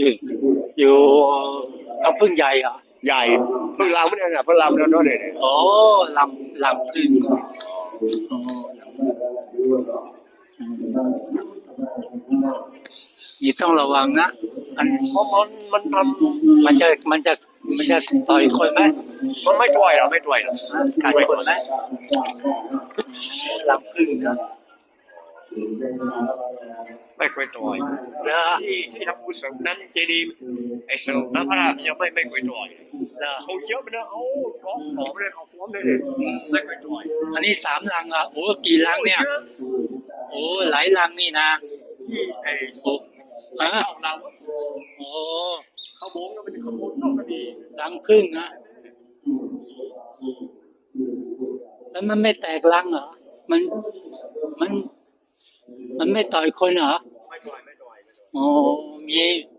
อยู่อยู่ทำพึ่งใหญ่เหรอใหญ่เพิ่งลำไม่ได้นะเพิ่งลำแล้วเนาะเนี่ยโอ้ลำลำพึ่งอ๋อนี่ต้องระวังนะมันเพราะมันมันมันจะมันจะมันจะต่อยคนไหมมันไม่ต่อยหรอกไม่ต่อยหรอกกัดคนไหมลำพึ่งนะ ไม่ค่อยต่อยแล้วที่ที่ทำกุศลนั้นเจดีย์ไอ้สรุปน้ำพระราชยังไม่ไม่ค่อยต่อยแล้วเขาเยอะไปนะเอาร้องหอมเลยเอาฟ้อมเลยเนี่ยไม่ค่อยต่อยอันนี้สามลังอะโอ้กี่ลังเนี่ยโอ้หลายลังนี่นะที่ไอ้โอ้ฮะเจ้าเราโอ้เขาโบงก็เป็นขโมยนอกก็ดีลังพึ่งนะแล้วมันไม่แตกลังเหรอมันมัน มันไม่ต่อยคนเหรอ ไม่ต่อยไม่ต่อยไม่ต่อยโอ้มี